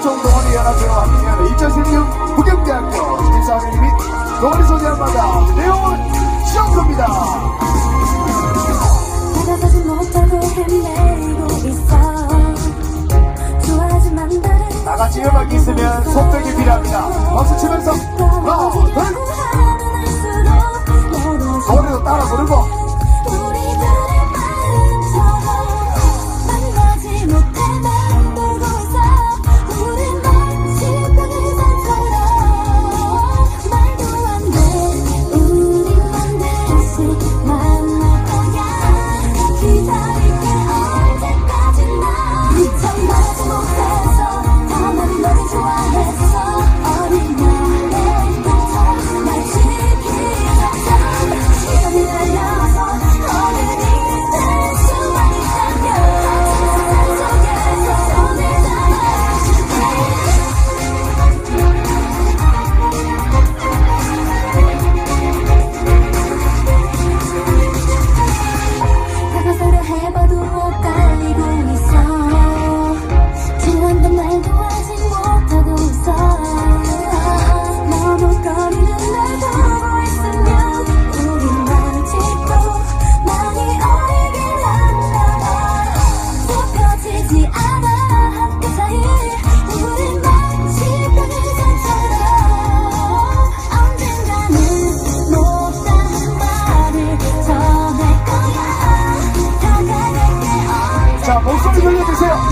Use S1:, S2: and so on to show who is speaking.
S1: 교통 동아리 연합회와 함께하는 2016 부경대학교 신입사원회 및 동아리 소개한 마다 내용은 시험입니다.